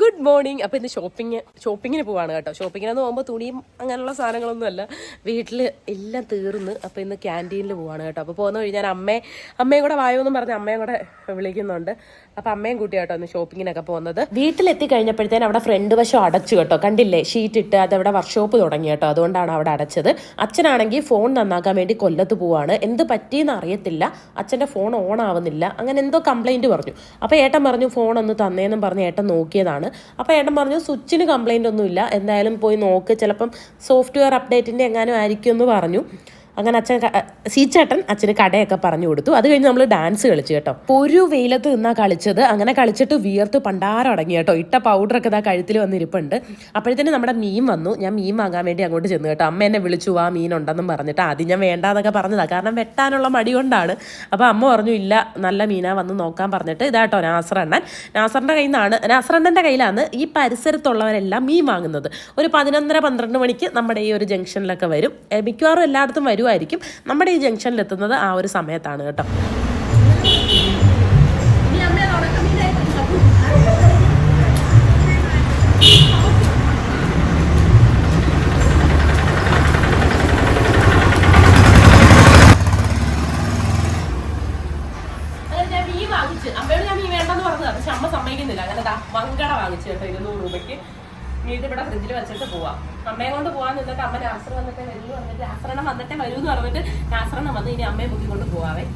Good morning അപ്പോൾ ഇന്ന് shopping ഷോപ്പിങ്ങിന് പോവാണ് കേട്ടോ. ഷോപ്പിങ്ങിനെന്ന് പോകുമ്പോൾ തുണിയും അങ്ങനെയുള്ള സാധനങ്ങളൊന്നും അല്ല. വീട്ടിൽ എല്ലാം തീർന്ന് അപ്പോൾ ഇന്ന് ക്യാന്റീനിൽ പോവാണ് കേട്ടോ. അപ്പോൾ പോകുന്ന വഴി ഞാൻ അമ്മയെ അമ്മയും കൂടെ വായോ എന്നും പറഞ്ഞ് അമ്മയും കൂടെ വിളിക്കുന്നുണ്ട്. അപ്പോൾ അമ്മയും കൂട്ടി കേട്ടോ ഇന്ന് ഷോപ്പിങ്ങിനൊക്കെ പോകുന്നത്. വീട്ടിലെത്തി കഴിഞ്ഞപ്പോഴത്തേനും അവിടെ ഫ്രണ്ട് വശം അടച്ചു കേട്ടോ. കണ്ടില്ലേ? ഷീറ്റ് ഇട്ട് അതവിടെ വർക്ക്ഷോപ്പ് തുടങ്ങി കേട്ടോ. അതുകൊണ്ടാണ് അവിടെ അടച്ചത്. അച്ഛനാണെങ്കിൽ ഫോൺ നന്നാക്കാൻ വേണ്ടി കൊല്ലത്ത് പോവാണ്. എന്ത് പറ്റിയെന്ന് അറിയത്തില്ല. അച്ഛന്റെ ഫോൺ ഓൺ ആവുന്നില്ല. അങ്ങനെ എന്തോ കംപ്ലൈന്റ് പറഞ്ഞു. അപ്പോൾ ഏട്ടൻ പറഞ്ഞു ഫോൺ ഒന്ന് തന്നേന്നും പറഞ്ഞ് ഏട്ടൻ നോക്കിയതാണ്. അപ്പോൾ ഏട്ടൻ പറഞ്ഞു സ്വിച്ചിന് കംപ്ലൈന്റ് ഒന്നുമില്ല. എന്തായാലും പോയി നോക്ക്. ചിലപ്പം സോഫ്റ്റ്വെയർ അപ്ഡേറ്റിന്റെ എങ്ങാനും ആയിരിക്കും എന്ന് പറഞ്ഞു. അങ്ങനെ അച്ഛൻ സീച്ചേട്ടൻ അച്ഛന് കടയൊക്കെ പറഞ്ഞു കൊടുത്തു. അത് കഴിഞ്ഞ് നമ്മൾ ഡാൻസ് കളിച്ചു കേട്ടോ. ഒരു വെയിലത്ത് നിന്നാ കളിച്ചത്. അങ്ങനെ കളിച്ചിട്ട് വിയർത്ത് പണ്ടാരം അടങ്ങി കേട്ടോ. ഇട്ട പൗഡറൊക്കെ ഇതാ കഴുത്തിൽ വന്നിരിപ്പുണ്ട്. അപ്പോഴത്തേനും നമ്മുടെ മീൻ വന്നു. ഞാൻ മീൻ വാങ്ങാൻ വേണ്ടി അങ്ങോട്ട് ചെന്ന് കേട്ടോ. അമ്മ എന്നെ വിളിച്ചു ആ മീൻ ഉണ്ടെന്നും പറഞ്ഞിട്ട് ആദ്യം ഞാൻ വേണ്ടാന്നൊക്കെ പറഞ്ഞതാണ് കാരണം വെട്ടാനുള്ള മടി കൊണ്ടാണ്. അപ്പോൾ അമ്മ പറഞ്ഞു ഇല്ല നല്ല മീനാ വന്ന് നോക്കാൻ പറഞ്ഞിട്ട് ഇതാട്ടോ നാസറണ്ണൻ. നാസറിന്റെ കയ്യിൽ നിന്നാണ് നാസറണ്ണന്റെ കയ്യിലാണ് ഈ പരിസരത്തുള്ളവരെല്ലാം മീൻ വാങ്ങുന്നത്. ഒരു പതിനൊന്നര പന്ത്രണ്ട് മണിക്ക് നമ്മുടെ ഈ ഒരു ജംഗ്ഷനിലൊക്കെ വരും. മിക്കവാറും എല്ലായിടത്തും വരുമായിരിക്കും നമ്മുടെ ഈ ജംഗ്ഷനിലെത്തുന്നത് ആ ഒരു സമയത്താണ് കേട്ടോ അങ്ങനെ ഞാൻ മീൻ വാങ്ങിച്ച് അമ്മയോട് ഞാൻ മീൻ വേണ്ടെന്ന് പറഞ്ഞതാ പക്ഷെ അമ്മ സമ്മതിക്കുന്നില്ല അങ്ങനെ ദാ മങ്കട വാങ്ങിച്ചു കേട്ടോ ഇരുന്നൂറ് രൂപയ്ക്ക് മീൻ ഇത് ഇവിടെ ഫ്രിഡ്ജിൽ വെച്ചിട്ട് പോവാം. അമ്മയെ കൊണ്ട് പോവാൻ നിന്നിട്ട് അമ്മ നാസർ വന്നിട്ട് വരൂ പറഞ്ഞിട്ട് നാസറണ്ണം വന്നിട്ടേ വരൂ എന്ന് പറഞ്ഞിട്ട് നാസറണ്ണം വന്ന് ഇനി അമ്മയെ മുക്കിക്കൊണ്ട് പോവാവേ.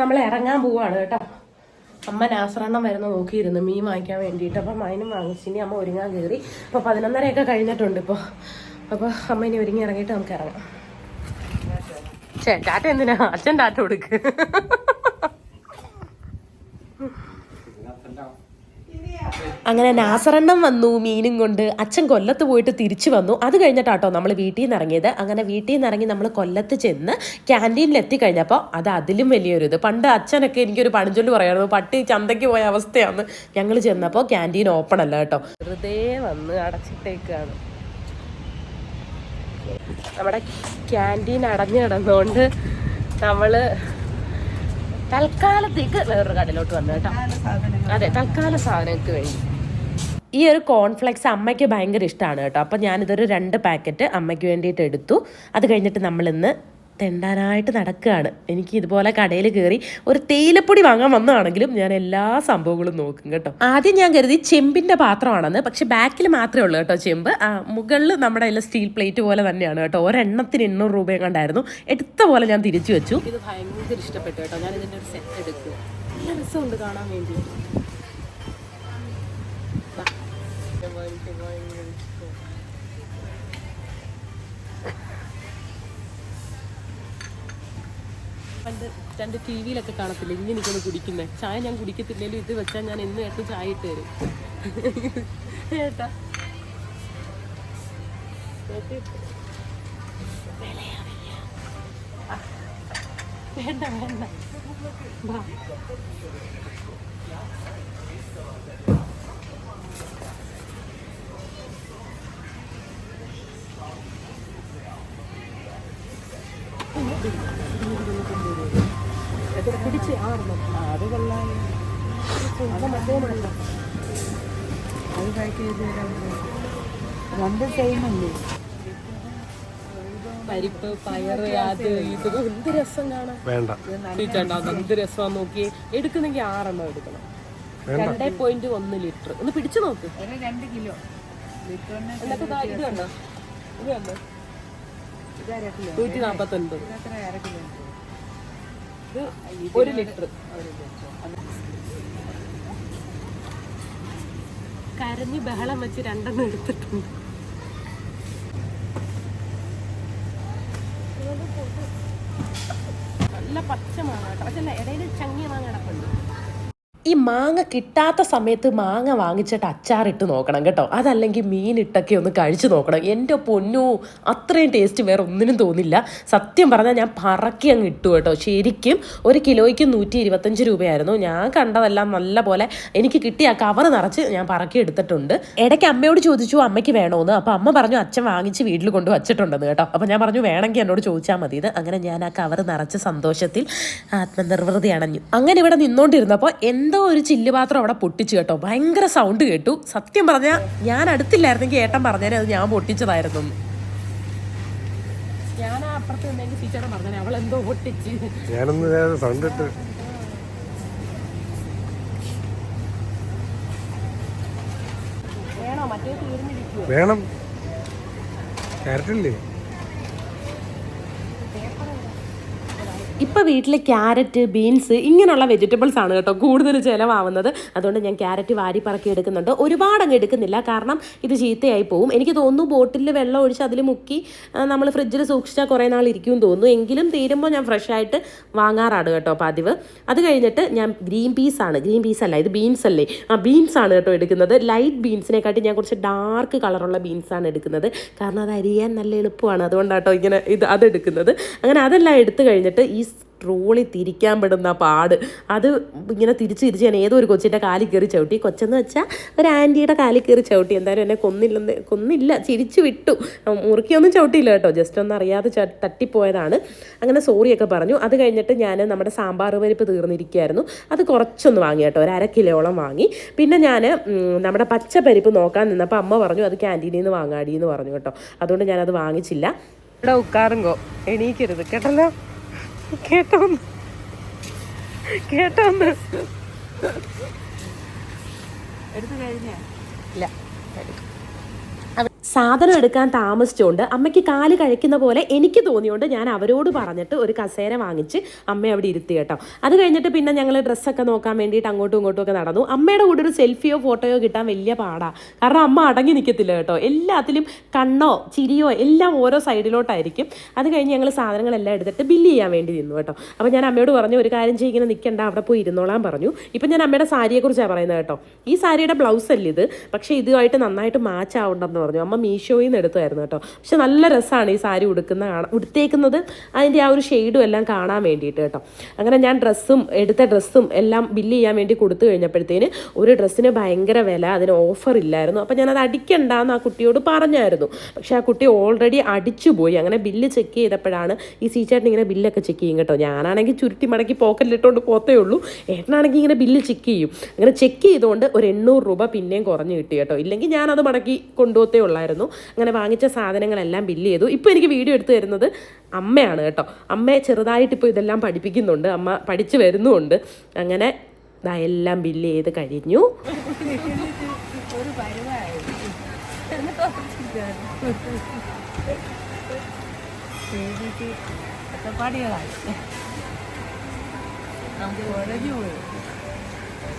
നമ്മൾ ഇറങ്ങാൻ പോവാണ് കേട്ടോ. അമ്മ നാസറണ്ണം വരുന്ന നോക്കിയിരുന്നു മീൻ വാങ്ങിക്കാൻ വേണ്ടിയിട്ട്. അപ്പം അതിനും വാങ്ങിച്ചിനി അമ്മ ഒരുങ്ങാൻ കയറി. അപ്പോൾ പതിനൊന്നരയൊക്കെ കഴിഞ്ഞിട്ടുണ്ട് ഇപ്പോൾ അപ്പോൾ അമ്മ ഇനി ഒരുങ്ങി ഇറങ്ങിയിട്ട് നമുക്ക് ഇറങ്ങാം. ചേ ടാറ്റ എന്തിനാ? അച്ഛൻ ടാറ്റ കൊടുക്ക്. അങ്ങനെ നാസറണ്ണം വന്നു മീനും കൊണ്ട്. അച്ഛൻ കൊല്ലത്ത് പോയിട്ട് തിരിച്ചു വന്നു. അത് കഴിഞ്ഞിട്ടാട്ടോ നമ്മൾ വീട്ടിൽ നിന്ന് ഇറങ്ങിയത്. അങ്ങനെ വീട്ടിൽ നിന്ന് ഇറങ്ങി നമ്മൾ കൊല്ലത്ത് ചെന്ന് ക്യാന്റീനിൽ എത്തിക്കഴിഞ്ഞപ്പോൾ അത് അതിലും വലിയൊരു ഇത് പണ്ട് അച്ഛനൊക്കെ എനിക്കൊരു പഴഞ്ചൊല്ലി പറയായിരുന്നു പട്ടി ചന്തയ്ക്ക് പോയ അവസ്ഥയാണ് ഞങ്ങൾ ചെന്നപ്പോൾ ക്യാന്റീൻ ഓപ്പൺ അല്ല കേട്ടോ. വെറുതെ വന്ന് അടച്ചിട്ടേക്കാണ്. നമ്മുടെ ക്യാന്റീൻ അടഞ്ഞു കിടന്നുകൊണ്ട് നമ്മൾ തൽക്കാലത്തേക്ക് വേറൊരു കടയിലോട്ട് വന്നു കേട്ടോ. അതെ തൽക്കാല സാധനങ്ങൾക്ക് വേണ്ടി. ഈ ഒരു കോൺഫ്ലെക്സ് അമ്മയ്ക്ക് ഭയങ്കര ഇഷ്ടമാണ് കേട്ടോ. അപ്പം ഞാനിതൊരു രണ്ട് പാക്കറ്റ് അമ്മയ്ക്ക് വേണ്ടിയിട്ട് എടുത്തു. അത് കഴിഞ്ഞിട്ട് നമ്മളിന്ന് തെണ്ടാനായിട്ട് നടക്കുകയാണ്. എനിക്ക് ഇതുപോലെ കടയിൽ കയറി ഒരു തേയിലപ്പൊടി വാങ്ങാൻ വന്നതാണെങ്കിലും ഞാൻ എല്ലാ സംഭവങ്ങളും നോക്കും കേട്ടോ. ആദ്യം ഞാൻ കരുതി ചെമ്പിന്റെ പാത്രമാണെന്ന് പക്ഷേ ബാക്കിൽ മാത്രമേ ഉള്ളൂ കേട്ടോ ചെമ്പ്. മുകളിൽ നമ്മുടെ എല്ലാം സ്റ്റീൽ പ്ലേറ്റ് പോലെ തന്നെയാണ് കേട്ടോ. ഒരെണ്ണത്തിന് എണ്ണൂറ് രൂപയും കണ്ടായിരുന്നു. എടുത്ത പോലെ ഞാൻ തിരിച്ചു വെച്ചു. ഇത് ഭയങ്കര ഇഷ്ടപ്പെട്ടു കേട്ടോ. ഞാൻ ഇതിന്റെ ഒരു സെറ്റ് എടുത്തു. നല്ല രസമുണ്ട് കാണാൻ വേണ്ടി. പണ്ട് രണ്ട് ടി വിയിലൊക്കെ കാണത്തില്ല? ഇങ്ങനെ എനിക്കൊന്ന് കുടിക്കുന്നത് ചായ ഞാൻ കുടിക്കത്തില്ലേലും ഇത് വെച്ചാൽ ഞാൻ എന്ന് ഏട്ടൻ ചായ ഇട്ട് തരും. ഏട്ടാ വേണ്ട വേണ്ട പിടിച്ച് ആറുന്നു അത് കൊള്ളാം അത് മറ്റേ മണല്ലോ അത് പാക്ക് ചെയ്ത് തരാൻ. രണ്ട് സെയിം അല്ലേ പരിപ്പ് പയറ് അത് ഇത് എന്ത് രസം കാണാൻ? ചേട്ടാ എന്ത് രസമാ നോക്കി. എടുക്കുന്നെങ്കിൽ ആറെണ്ണം എടുക്കണം. രണ്ടേ പോയിന്റ് ഒന്ന് ലിറ്റർ. ഒന്ന് പിടിച്ചു നോക്ക്. രണ്ട് കിലോ. എന്നിട്ട് ഇത് കണ്ടോ? ഇത് കണ്ടോ? നൂറ്റി. ഇത് ഒരു ലിറ്റർ. കരഞ്ഞ് ബഹളം വെച്ച് രണ്ടെണ്ണം എടുത്തിട്ടുണ്ട്. നല്ല പച്ചമാണ് മാങ്ങ കേട്ടോ. പക്ഷെ ഇടയിൽ ചങ്ങിയ മാങ്ങ കിടപ്പുണ്ട്. ഈ മാങ്ങ കിട്ടാത്ത സമയത്ത് മാങ്ങ വാങ്ങിച്ചിട്ട് അച്ചാറിട്ട് നോക്കണം കേട്ടോ. അതല്ലെങ്കിൽ മീനിട്ടൊക്കെ ഒന്ന് കഴിച്ചു നോക്കണം. എന്റെ പൊന്നു അത്രയും ടേസ്റ്റ് വേറെ ഒന്നിനും തോന്നില്ല. സത്യം പറഞ്ഞാൽ ഞാൻ പറക്കി അങ്ങ് ഇട്ടു കേട്ടോ. ശരിക്കും ഒരു കിലോയ്ക്ക് നൂറ്റി ഇരുപത്തഞ്ച് രൂപയായിരുന്നു. ഞാൻ കണ്ടതെല്ലാം നല്ല പോലെ എനിക്ക് കിട്ടിയ കവർ നിറച്ച് ഞാൻ പറക്കി എടുത്തിട്ടുണ്ട്. ഇടയ്ക്ക് അമ്മയോട് ചോദിച്ചു അമ്മയ്ക്ക് വേണോന്ന്? അപ്പോൾ അമ്മ പറഞ്ഞു അച്ഛൻ വാങ്ങിച്ച് വീട്ടിൽ കൊണ്ട് വച്ചിട്ടുണ്ടെന്ന് കേട്ടോ. അപ്പോൾ ഞാൻ പറഞ്ഞു വേണമെങ്കിൽ എന്നോട് ചോദിച്ചാൽ മതി ഇത് അങ്ങനെ ഞാൻ ആ കവർ നിറച്ച സന്തോഷത്തിൽ ആത്മനിർവൃതി അണഞ്ഞു അങ്ങനെ ഇവിടെ നിന്നോണ്ടിരുന്നപ്പോൾ എന്തോ ഒരു ചില്ല് മാത്രം അവിടെ പൊട്ടിച്ചു കേട്ടോ. ഭയങ്കര സൗണ്ട് കേട്ടു. സത്യം പറഞ്ഞാൽ ഞാൻ അടുത്തില്ലായിരുന്നെങ്കിൽ ഏട്ടൻ പറഞ്ഞേനെ അത് ഞാൻ പൊട്ടിച്ചതായിരുന്നു. ഞാൻ അപ്പുറത്ത് നിന്നെങ്കിൽ ടീച്ചറെ പറഞ്ഞേ അവൾ എന്തോ പൊട്ടിച്ച്. ഞാനൊന്ന് സൗണ്ട് ഇട്ട്. വേണം? മറ്റേ തീർന്നിരിക്കുവോ? വേണം ക്യാരറ്റില്ലേ ഇപ്പം വീട്ടിൽ ക്യാരറ്റ് ബീൻസ് ഇങ്ങനെയുള്ള വെജിറ്റബിൾസ് ആണ് കേട്ടോ കൂടുതൽ ചിലവാവുന്നത്. അതുകൊണ്ട് ഞാൻ ക്യാരറ്റ് വാരി പറക്കി എടുക്കുന്നുണ്ട്. ഒരുപാട് അങ്ങ് എടുക്കുന്നില്ല. കാരണം ഇത് ചീത്തയായി പോവും. എനിക്ക് തോന്നുന്നു ബോട്ടിലിൽ വെള്ളം ഒഴിച്ച് അതിൽ മുക്കി നമ്മൾ ഫ്രിഡ്ജിൽ സൂക്ഷിച്ചാൽ കുറേ നാൾ ഇരിക്കും തോന്നുന്നു. എങ്കിലും തീരുമ്പോൾ ഞാൻ ഫ്രഷ് ആയിട്ട് വാങ്ങാറാണ് കേട്ടോ പതിവ്. അത് കഴിഞ്ഞിട്ട് ഞാൻ ഗ്രീൻ പീസ് ആണ്. ഗ്രീൻ പീസ് അല്ല ഇത് ബീൻസ് അല്ലേ? ആ ബീൻസ് ആണ് കേട്ടോ എടുക്കുന്നത്. ലൈറ്റ് ബീൻസിനെക്കാട്ടി ഞാൻ കുറച്ച് ഡാർക്ക് കളറുള്ള ബീൻസ് ആണ് എടുക്കുന്നത്. കാരണം അത് അരിയാൻ നല്ല എളുപ്പമാണ്. അതുകൊണ്ടാണ് കേട്ടോ ഇങ്ങനെ ഇത് അതെടുക്കുന്നത് അങ്ങനെ അതെല്ലാം എടുത്തു കഴിഞ്ഞിട്ട് ഈ ട്രോളി തിരിക്കാൻ പെടുന്ന പാട്. അത് ഇങ്ങനെ തിരിച്ച് തിരിച്ച് ഞാൻ ഏതോ ഒരു കൊച്ചിന്റെ കാലിൽ കയറി ചവിട്ടി. കൊച്ചെന്ന് വെച്ചാൽ ഒരു ആന്റിയുടെ കാലിൽ കയറി ചവിട്ടി. എന്തായാലും എന്നെ കൊന്നില്ലെന്ന് കൊന്നില്ല ചിരിച്ചു വിട്ടു. മുറുക്കിയൊന്നും ചവിട്ടിയില്ല കേട്ടോ. ജസ്റ്റ് ഒന്ന് അറിയാതെ തട്ടിപ്പോയതാണ്. അങ്ങനെ സോറിയൊക്കെ പറഞ്ഞു. അത് കഴിഞ്ഞിട്ട് ഞാൻ നമ്മുടെ സാമ്പാർ പരിപ്പ് തീർന്നിരിക്കുകയായിരുന്നു. അത് കുറച്ചൊന്ന് വാങ്ങി കേട്ടോ. ഒരു അര കിലോളം വാങ്ങി. പിന്നെ ഞാൻ നമ്മുടെ പച്ചപ്പരിപ്പ് നോക്കാൻ നിന്നപ്പോൾ അമ്മ പറഞ്ഞു അത് ക്യാന്റീനിൽ നിന്ന് വാങ്ങാടി എന്ന് പറഞ്ഞു കേട്ടോ. അതുകൊണ്ട് ഞാനത് വാങ്ങിച്ചില്ല. ഇവിടെ ഉക്കാറുങ്കോ. എണീക്കരുത്. കേട്ടല്ലോ? കേട്ടോന്ന്. കേട്ടോന്ന്. എടുത്തു കഴിഞ്ഞ? ഇല്ല. സാധനം എടുക്കാൻ താമസിച്ചുകൊണ്ട് അമ്മയ്ക്ക് കാൽ കഴിക്കുന്ന പോലെ എനിക്ക് തോന്നിയോണ്ട് ഞാൻ അവരോട് പറഞ്ഞിട്ട് ഒരു കസേര വാങ്ങിച്ച് അമ്മ അവിടെ ഇരുത്തി കേട്ടോ. അത് കഴിഞ്ഞിട്ട് പിന്നെ ഞങ്ങൾ ഡ്രസ്സൊക്കെ നോക്കാൻ വേണ്ടിയിട്ട് അങ്ങോട്ടും ഇങ്ങോട്ടും ഒക്കെ നടന്നു. അമ്മയുടെ കൂടെ ഒരു സെൽഫിയോ ഫോട്ടോയോ കിട്ടാൻ വലിയ പാടാണ് കാരണം അമ്മ അടങ്ങി നിൽക്കത്തില്ല കേട്ടോ. എല്ലാത്തിലും കണ്ണോ ചിരിയോ എല്ലാം ഓരോ സൈഡിലോട്ടായിരിക്കും. അത് കഴിഞ്ഞ് ഞങ്ങൾ സാധനങ്ങളെല്ലാം എടുത്തിട്ട് ബില്ല് ചെയ്യാൻ വേണ്ടി നിന്നു കേട്ടോ. അപ്പോൾ ഞാൻ അമ്മയോട് പറഞ്ഞു ഒരു കാര്യം ചെയ്യുക ഇങ്ങനെ നിൽക്കണ്ട അവിടെ പോയി ഇരുന്നോളാൻ പറഞ്ഞു. ഇപ്പം ഞാൻ അമ്മയുടെ സാരിയെക്കുറിച്ചാണ് പറയുന്നത് കേട്ടോ. ഈ സാരിയുടെ ബ്ലൗസ് അല്ല ഇത്? പക്ഷേ ഇതുമായിട്ട് നന്നായിട്ട് മാച്ച് ആവണ്ടെന്ന് പറഞ്ഞു. അമ്മ മീഷോയിൽ നിന്ന് എടുത്തായിരുന്നു കേട്ടോ. പക്ഷെ നല്ല രസമാണ് ഈ സാരി ഉടുക്കുന്ന കാണാൻ ഉടുത്തേക്കുന്നത്. അതിന്റെ ആ ഒരു ഷെയ്ഡും എല്ലാം കാണാൻ വേണ്ടിയിട്ട് കേട്ടോ. അങ്ങനെ ഞാൻ ഡ്രസ്സും എടുത്ത ഡ്രസ്സും എല്ലാം ബില്ല് ചെയ്യാൻ വേണ്ടി കൊടുത്തു കഴിഞ്ഞപ്പോഴത്തേന് ഒരു ഡ്രസ്സിന് ഭയങ്കര വില അതിന് ഓഫർ ഇല്ലായിരുന്നു. അപ്പോൾ ഞാനത് അടിക്കണ്ടെന്ന് ആ കുട്ടിയോട് പറഞ്ഞായിരുന്നു. പക്ഷേ ആ കുട്ടി ഓൾറെഡി അടിച്ചു പോയി അങ്ങനെ ബില്ല് ചെക്ക് ചെയ്തപ്പോഴാണ് ഈ സീച്ചേട്ടൻ ഇങ്ങനെ ബില്ലൊക്കെ ചെക്ക് ചെയ്യും കേട്ടോ. ഞാനാണെങ്കിൽ ചുരുട്ടി മടക്കി പോക്കറ്റിലിട്ടുകൊണ്ട് പോത്തേ ഉള്ളൂ. ഏട്ടനാണെങ്കിൽ ഇങ്ങനെ ബില്ല് ചെക്ക് ചെയ്യും. അങ്ങനെ ചെക്ക് ചെയ്തുകൊണ്ട് ഒരു എണ്ണൂറ് രൂപ പിന്നെയും കുറഞ്ഞ് കിട്ടി കേട്ടോ. ഇല്ലെങ്കിൽ ഞാനത് മടക്കി കൊണ്ടുപോത്തേ ഉള്ളായിരുന്നു. അങ്ങനെ വാങ്ങിച്ച സാധനങ്ങളെല്ലാം ബില്ല് ചെയ്തു. ഇപ്പോൾ എനിക്ക് വീഡിയോ എടുത്തു തരുന്നത് അമ്മയാണ് കേട്ടോ. അമ്മയെ ചെറുതായിട്ട് ഇപ്പോൾ ഇതെല്ലാം പഠിപ്പിക്കുന്നുണ്ട്. അമ്മ പഠിച്ചു വരുന്നുമുണ്ട് അങ്ങനെ എല്ലാം ബില്ല് ചെയ്ത് കഴിഞ്ഞു.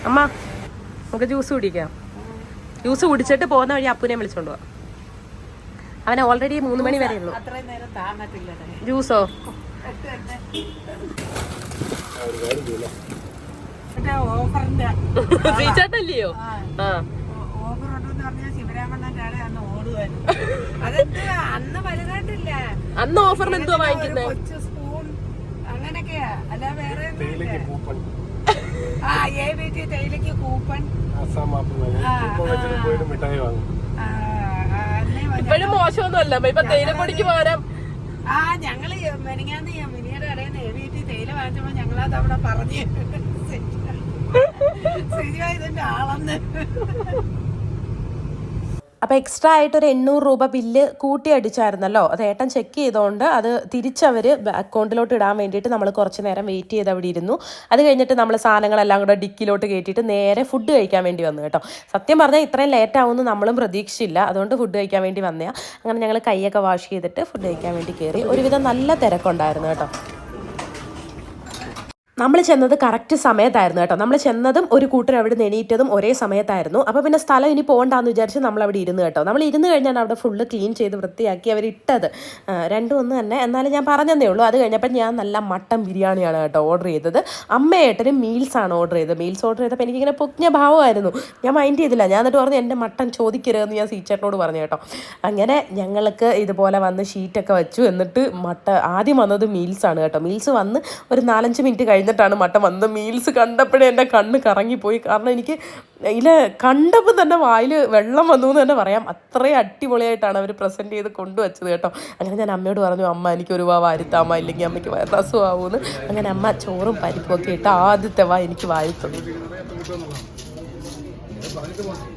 അമ്മ നമുക്ക് ജ്യൂസ് കുടിക്കാം. ജ്യൂസ് കുടിച്ചിട്ട് പോകുന്ന വഴി അപ്പുനെ വിളിച്ചോണ്ട് പോവാം. അവൻ ഓൾറെഡി മൂന്ന് മണി വരെ ഉള്ളൂ. ജ്യൂസോ റീചാർട്ടല്ലയോ ആ. അന്ന് ഓഫറിന് എന്തോ വാങ്ങിക്കുന്നത് തേയിലക്ക് കൂപ്പൺ. ആസാം ആപ്പ് വെച്ചിട്ട് പോയിട്ട് മിഠായി വാങ്ങും ആ, ആ, അന്നേ വ- ഇപ്പോഴും മോശമൊന്നുമല്ല. ഇപ്പൊ തേയിലപ്പൊടിക്ക് പകരം ആ ഞങ്ങൾ മെനിങ്ങാന്ന് മിനിയുടെ ഇടയിൽ നിന്ന് ടി തേയില വാങ്ങിച്ചപ്പോ ഞങ്ങളത് അവിടെ പറഞ്ഞു. ശരിയായി ഇതിന്റെ ആളെന്ന്. അപ്പോൾ എക്സ്ട്രാ ആയിട്ട് ഒരു എണ്ണൂറ് രൂപ ബില്ല് കൂട്ടി അടിച്ചായിരുന്നല്ലോ. അത് ഏട്ടൻ ചെക്ക് ചെയ്തുകൊണ്ട് അത് തിരിച്ചവർ അക്കൗണ്ടിലോട്ട് ഇടാൻ വേണ്ടിയിട്ട് നമ്മൾ കുറച്ച് നേരം വെയിറ്റ് ചെയ്ത് അവിടെ ഇരുന്നു. അത് കഴിഞ്ഞിട്ട് നമ്മൾ സാധനങ്ങളെല്ലാം കൂടെ ഡിക്കിലോട്ട് കയറ്റിയിട്ട് നേരെ ഫുഡ് കഴിക്കാൻ വേണ്ടി വന്നു കേട്ടോ. സത്യം പറഞ്ഞാൽ ഇത്രയും ലേറ്റ് ആവുമെന്ന് നമ്മളും പ്രതീക്ഷിച്ചില്ല. അതുകൊണ്ട് ഫുഡ് കഴിക്കാൻ വേണ്ടി വന്നതാണ് അങ്ങനെ ഞങ്ങൾ കൈയൊക്കെ വാഷ് ചെയ്തിട്ട് ഫുഡ് കഴിക്കാൻ വേണ്ടി കയറി ഒരുവിധം നല്ല തിരക്കുണ്ടായിരുന്നു കേട്ടോ. നമ്മൾ ചെന്നത് കറക്റ്റ് സമയത്തായിരുന്നു കേട്ടോ. നമ്മൾ ചെന്നതും ഒരു കൂട്ടർ അവിടെ എണീറ്റതും ഒരേ സമയത്തായിരുന്നു. അപ്പോൾ പിന്നെ സ്ഥലം ഇനി പോകണ്ടെന്ന് വിചാരിച്ച് നമ്മൾ അവിടെ ഇരുന്ന് കേട്ടോ. നമ്മൾ ഇരുന്ന് കഴിഞ്ഞാൽ അവിടെ ഫുള്ള് ക്ലീൻ ചെയ്ത് വൃത്തിയാക്കി അവർ ഇട്ടത്. രണ്ടും ഒന്ന് തന്നെ. എന്നാലും ഞാൻ പറഞ്ഞതേ ഉള്ളൂ അത് കഴിഞ്ഞപ്പോൾ ഞാൻ നല്ല മട്ടൻ ബിരിയാണിയാണ് കേട്ടോ ഓർഡർ ചെയ്തത്. അമ്മയേട്ടനും മീൽസാണ് ഓർഡർ ചെയ്തത്. മീൽസ് ഓർഡർ ചെയ്തപ്പോൾ എനിക്കിങ്ങനെ പൊക്കിഞ്ഞ ഭാവമായിരുന്നു ഞാൻ മൈൻഡ് ചെയ്തില്ല. ഞാൻ എന്നിട്ട് പറഞ്ഞു എന്റെ മട്ടൻ ചോദിക്കരുതെന്ന് ഞാൻ സീച്ചേട്ടനോട് പറഞ്ഞു കേട്ടോ. അങ്ങനെ ഞങ്ങൾക്ക് ഇതുപോലെ വന്ന് ഷീറ്റൊക്കെ വെച്ചു. എന്നിട്ട് മട്ട ആദ്യം വന്നത് മീൽസാണ് കേട്ടോ. മീൽസ് വന്ന് ഒരു നാലഞ്ച് മിനിറ്റ് കഴിഞ്ഞിട്ടാണ് മട്ടൻ വന്നത്. മീൽസ് കണ്ടപ്പോഴേ എന്റെ കണ്ണ് കറങ്ങിപ്പോയി. കാരണം എനിക്ക് ഇതിൽ കണ്ടപ്പോൾ തന്നെ വായിൽ വെള്ളം വന്നു എന്ന് തന്നെ പറയാം. അത്രയും അടിപൊളിയായിട്ടാണ് അവർ പ്രസന്റ് ചെയ്ത് കൊണ്ടുവച്ചത് കേട്ടോ. അങ്ങനെ ഞാൻ അമ്മയോട് പറഞ്ഞു അമ്മ എനിക്ക് ഒരു വാ വാരിത്താമ? ഇല്ലെങ്കിൽ അമ്മയ്ക്ക് വയറസുമാവുമെന്ന് അങ്ങനെ അമ്മ ചോറും പരിപ്പൊക്കെ ഇട്ട് ആദ്യത്തെ വാ എനിക്ക് ഓ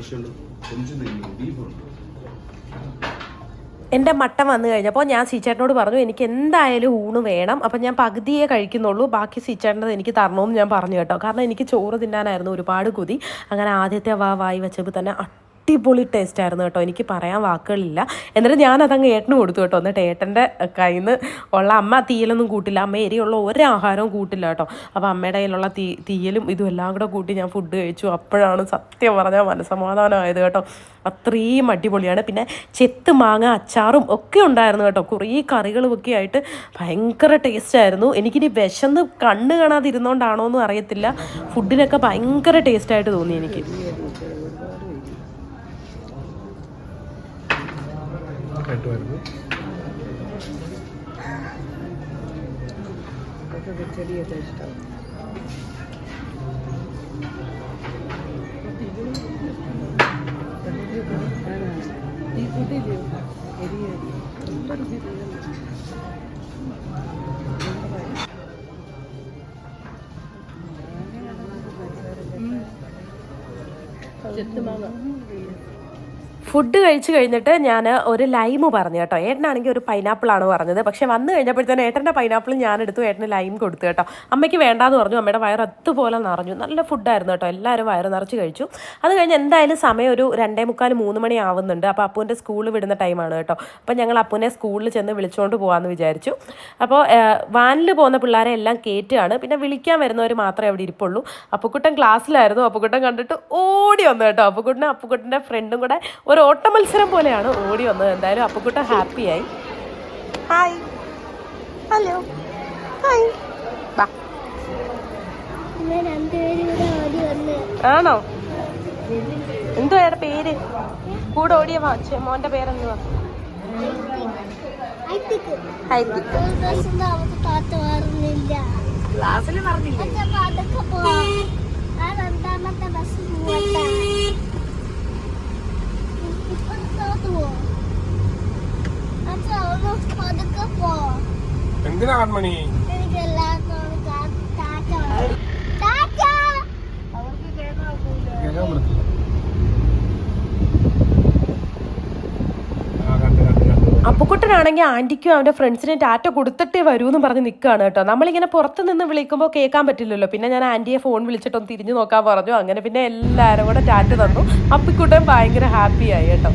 മട്ടൻ ഉണ്ട് ഫിഷ് ഉണ്ട് കൊഞ്ച് നെയ്യും ബീഫുണ്ട് എന്റെ മട്ടൻ വന്നു കഴിഞ്ഞപ്പോൾ ഞാൻ സീച്ചേട്ടനോട് പറഞ്ഞു എനിക്ക് എന്തായാലും ഊണ് വേണം. അപ്പം ഞാൻ പകുതിയേ കഴിക്കുന്നുള്ളൂ. ബാക്കി സീച്ചേട്ടനത് എനിക്ക് തരണമെന്ന് ഞാൻ പറഞ്ഞു കേട്ടോ. കാരണം എനിക്ക് ചോറ് തിന്നാനായിരുന്നു ഒരുപാട് കൊതി. അങ്ങനെ ആദ്യത്തെ വാ വായി വെച്ചപ്പോൾ തന്നെ അടിപൊളി ടേസ്റ്റ് ആയിരുന്നു കേട്ടോ. എനിക്ക് പറയാൻ വാക്കുകളില്ല. എന്നിട്ട് ഞാൻ അതങ്ങ് ഏട്ടന് കൊടുത്തു കേട്ടോ. എന്നിട്ട് ഏട്ടന്റെ കയ്യിൽ നിന്ന് ഉള്ള അമ്മ തീയലൊന്നും കൂട്ടില്ല. അമ്മ എരിയുള്ള ഒരാഹാരവും കൂട്ടില്ല കേട്ടോ. അപ്പോൾ അമ്മയുടെ കയ്യിലുള്ള തീ തീയലും ഇതും എല്ലാം കൂടെ കൂട്ടി ഞാൻ ഫുഡ് കഴിച്ചു. അപ്പോഴാണ് സത്യം പറഞ്ഞാൽ മനസ്സമാധാനമായത് കേട്ടോ. അത്രയും അടിപൊളിയാണ്. പിന്നെ ചെത്ത് മാങ്ങ അച്ചാറും ഒക്കെ ഉണ്ടായിരുന്നു കേട്ടോ. കുറേ കറികളും ഒക്കെ ആയിട്ട് ഭയങ്കര ടേസ്റ്റ് ആയിരുന്നു. എനിക്കിനി വിശന്ന് കണ്ണ് കാണാതിരുന്നോണ്ടാണോ എന്നും അറിയത്തില്ല ഫുഡിനൊക്കെ ഭയങ്കര ടേസ്റ്റ് ആയിട്ട് തോന്നി എനിക്ക്. കേട്ടുമായിരുന്നു ചെടിയൊക്കെ ഇഷ്ടം. ഈ കുട്ടിയില്ലേ എരിയ ഫുഡ് കഴിച്ചു കഴിഞ്ഞിട്ട് ഞാൻ ഒരു ലൈമ് പറഞ്ഞു കേട്ടോ. ഏട്ടനാണെങ്കിൽ ഒരു പൈനാപ്പിൾ ആണ് പറഞ്ഞത്. പക്ഷെ വന്നു കഴിഞ്ഞപ്പോഴത്തേനും ഏട്ടന്റെ പൈനാപ്പിൾ ഞാൻ എടുത്തു ഏട്ടന് ലൈം കൊടുത്തു കേട്ടോ. അമ്മയ്ക്ക് വേണ്ടാന്ന് പറഞ്ഞു. അമ്മയുടെ വയറ് അതുപോലെ നിറഞ്ഞു. നല്ല ഫുഡായിരുന്നു കേട്ടോ. എല്ലാവരും വയറ് നിറച്ച് കഴിച്ചു. അത് കഴിഞ്ഞ് എന്തായാലും സമയം ഒരു രണ്ടേ മുക്കാൽ മൂന്ന് മണി ആവുന്നുണ്ട്. അപ്പോൾ അപ്പൂന്റെ സ്കൂൾ വിടുന്ന ടൈമാണ് കേട്ടോ. അപ്പോൾ ഞങ്ങൾ അപ്പൂനെ സ്കൂളിൽ ചെന്ന് വിളിച്ചുകൊണ്ട് പോകാമെന്ന് വിചാരിച്ചു. അപ്പോൾ വാനിൽ പോകുന്ന പിള്ളേരെ എല്ലാം കയറ്റുകയാണ് പിന്നെ വിളിക്കാൻ വരുന്നവർ മാത്രമേ അവിടെ ഇരിപ്പുള്ളൂ. അപ്പുക്കുട്ടൻ ക്ലാസ്സിലായിരുന്നു അപ്പുക്കുട്ടൻ കണ്ടിട്ട് ഓടി വന്നു കേട്ടോ. അപ്പുക്കുട്ടനും അപ്പുക്കുട്ടന്റെ ഫ്രണ്ടും കൂടെ ഒരു ഓട്ട മത്സരം പോലെയാണ് ഓടി വന്നത്. എന്തായാലും അപ്പുക്കുട്ടൻ ഹാപ്പിയായി. ഹായ് ഹലോ ഹായ് ആണോ? എന്തോ അയാളുടെ പേര്? കൂടെ ഓടിയ മോന്റെ പേരെന്തുവാ? ഒരു ക്ലാസ്സിൽ പറഞ്ഞില്ലേ അച്ഛൻ പതുക്കെ പോവാം ആ രണ്ടാമത്തെ ബസ് പോവട്ടെ ഇപ്പൊ തോത്ത് പോവാം അച്ഛൻ ഒന്ന് പതുക്കെ പോ എന്തിനാ കൺമണി? കേൾക്കാൻ അപ്പുക്കുട്ടനാണെങ്കിൽ ആന്റിക്കും അവന്റെ ഫ്രണ്ട്സിനെ ടാറ്റ കൊടുത്തിട്ടേ വരൂ എന്ന് പറഞ്ഞ് നിൽക്കുകയാണ് കേട്ടോ. നമ്മളിങ്ങനെ പുറത്ത് നിന്ന് വിളിക്കുമ്പോൾ കേൾക്കാൻ പറ്റില്ലല്ലോ. പിന്നെ ഞാൻ ആന്റിയെ ഫോൺ വിളിച്ചിട്ടൊന്ന് തിരിഞ്ഞു നോക്കാൻ പറഞ്ഞു. അങ്ങനെ പിന്നെ എല്ലാവരും കൂടെ ടാറ്റ തന്നു. അപ്പിക്കുട്ടൻ ഭയങ്കര ഹാപ്പിയായി കേട്ടോ.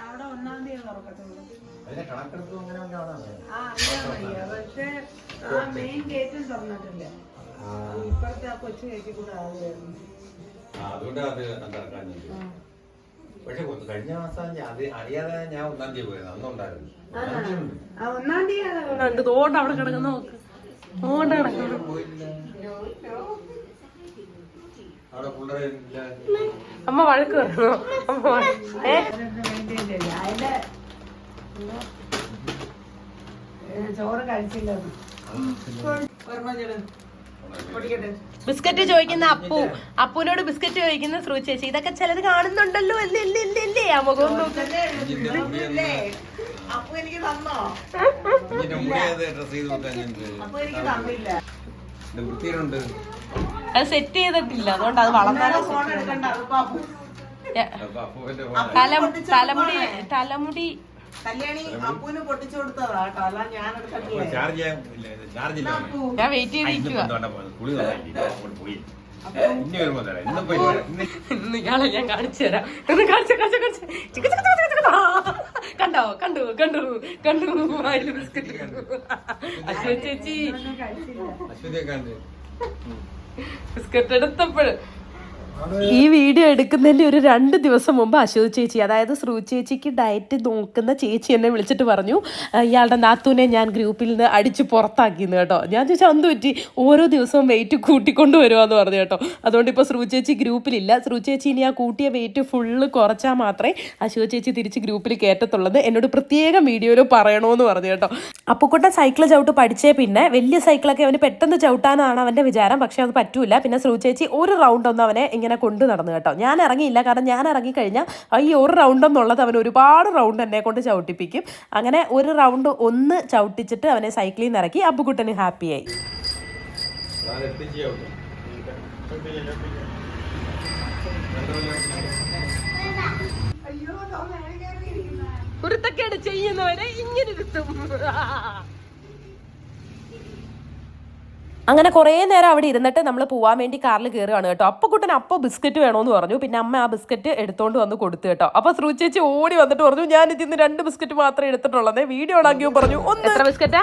അവിടെ ഒന്നാം തീയതി തുറക്കത്തുള്ളൂ പക്ഷെ ആ മെയിൻ ഗേറ്റും തുറന്നിട്ടില്ല ഇപ്പുറത്തെ ആ. കൊച്ചു ഗേറ്റിൽ കൂടെ ആവുകയായിരുന്നു ആ, അതുകൊണ്ടാ അത് കണ്ടിറക്കാൻ പക്ഷെ കഴിഞ്ഞ മാസം അത് അറിയാതെ ഞാൻ ഒന്നാം തീയതി പോയത് അന്നുണ്ടായിരുന്നു. ഒന്നാം തീയതി തോണ്ട് അവിടെ കിടക്കുന്ന നോക്ക്. തോണ്ട് കിടക്കുന്നു. അമ്മ വഴക്ക് പറഞ്ഞു? അമ്മ. ഏ? ചോറ് കഴിച്ചില്ലെന്ന്. ബിസ്ക്കറ്റ് ചോദിക്കുന്ന അപ്പു അപ്പുവിനോട് ബിസ്ക്കറ്റ് ചോദിക്കുന്ന ശ്രു ചേച്ചി ഇതൊക്കെ ചിലത് കാണുന്നുണ്ടല്ലോ അല്ലേ അല്ലേ അല്ലേ അല്ലേ ആ മുഖം അത് സെറ്റ് ചെയ്തിട്ടില്ല അതുകൊണ്ട് അത് വളർന്നാലും എടുക്കണ്ട അതിപ്പോ അപ്പൂന്റെ തലമുടി തലമുടി കല്യാണി അപ്പുവിന് പൊട്ടിച്ചു കൊടുത്തതാ കേട്ടോ അല്ല ഞാൻ എടുക്കത്തില്ല ചാർജ് ചെയ്യാൻ ചാർജ് ഇല്ല ഞാൻ വെയിറ്റ് ഇന്ന് ഇന്ന് ഇയാളെ ഞാൻ കാണിച്ചു തരാം. കാണിച്ച കാണിച്ച കാണിച്ച. കണ്ടോ? കണ്ടു കണ്ടു കണ്ടു. വായിൽ ബിസ്ക്കറ്റ് അശ്വ ചേച്ചി. ബിസ്ക്കറ്റ് എടുത്തപ്പോൾ ഈ വീഡിയോ എടുക്കുന്നതിന്റെ ഒരു രണ്ട് ദിവസം മുമ്പ് അശോക് ചേച്ചി അതായത് ശ്രു ചേച്ചിക്ക് ഡയറ്റ് നോക്കുന്ന ചേച്ചി എന്നെ വിളിച്ചിട്ട് പറഞ്ഞു "ആ, ഇയാളുടെ നാത്തൂനെ ഞാൻ ഗ്രൂപ്പിൽ നിന്ന് അടിച്ച് പുറത്താക്കിയെന്ന് കേട്ടോ. ഞാൻ ചോദിച്ചാൽ അന്ന് പറ്റി? ഓരോ ദിവസവും വെയിറ്റ് കൂട്ടിക്കൊണ്ട് വരുവാന്ന് പറഞ്ഞു കേട്ടോ. അതുകൊണ്ട് ഇപ്പോൾ ശ്രു ചേച്ചി ഗ്രൂപ്പിലില്ല. ശ്രു ചേച്ചി ഇനി ആ കൂട്ടിയ വെയിറ്റ് ഫുള്ള് കുറച്ചാൽ മാത്രമേ അശോക് ചേച്ചി തിരിച്ച് ഗ്രൂപ്പിൽ കയറ്റത്തുള്ളത് എന്നോട് പ്രത്യേകം വീഡിയോയിൽ പറയണമെന്ന് പറഞ്ഞു കേട്ടോ. അപ്പുക്കുട്ടൻ സൈക്കിൾ ചവിട്ട് പഠിച്ചേ പിന്നെ വലിയ സൈക്കിളൊക്കെ അവന് പെട്ടെന്ന് ചവിട്ടാനാണ് അവന്റെ വിചാരം പക്ഷെ അത് പറ്റൂല. പിന്നെ ശ്രു ചേച്ചി ഒരു റൗണ്ട് ഒന്ന് അവനെ ഇങ്ങനെ കൊണ്ടു നടന്നു കേട്ടോ. ഞാൻ ഇറങ്ങിയില്ല. കാരണം ഞാൻ ഇറങ്ങിക്കഴിഞ്ഞാൽ ഈ ഒരു റൗണ്ട് എന്നുള്ളത് അവൻ ഒരുപാട് റൗണ്ട് എന്നെ കൊണ്ട് ചവിട്ടിപ്പിക്കും. അങ്ങനെ ഒരു റൗണ്ട് ഒന്ന് ചവിട്ടിച്ചിട്ട് അവനെ സൈക്കിളിൽ നിന്ന് ഇറക്കി. അപ്പുകുട്ടന് ഹാപ്പിയായി. കുരുത്തക്കേട് ചെയ്യുന്നവരെ ഇങ്ങനെ ഇരുത്തും. അങ്ങനെ കുറേ നേരം അവിടെ ഇരുന്നിട്ട് നമ്മൾ പോകാൻ വേണ്ടി കാറിൽ കയറുകയാണ് കേട്ടോ. അപ്പോൾ കുട്ടൻ അപ്പോൾ ബിസ്ക്കറ്റ് വേണമെന്ന് പറഞ്ഞു. പിന്നെ അമ്മ ആ ബിസ്ക്കറ്റ് എടുത്തോണ്ട് വന്ന് കൊടുത്തു കേട്ടോ. അപ്പോൾ ശ്രു ചേച്ചി ഓടി വന്നിട്ട് പറഞ്ഞു ഞാൻ ഇതിന്ന് രണ്ട് ബിസ്ക്കറ്റ് മാത്രമേ എടുത്തിട്ടുള്ളതേ വീഡിയോ ഉണ്ടാക്കിയോ പറഞ്ഞു ഒന്ന് എത്ര ബിസ്ക്കറ്റാ?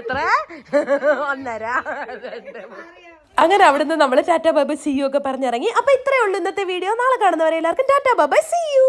എത്ര? ഒന്നര. അങ്ങനെ അവിടുന്ന് നമ്മൾ ടാറ്റാ ബൈ സി യു ഒക്കെ പറഞ്ഞിറങ്ങി. അപ്പോൾ ഇത്രയേ ഉള്ളൂ ഇന്നത്തെ വീഡിയോ. നാളെ കാണുന്നവരെ എല്ലാവർക്കും ടാറ്റാ ബൈ. C U.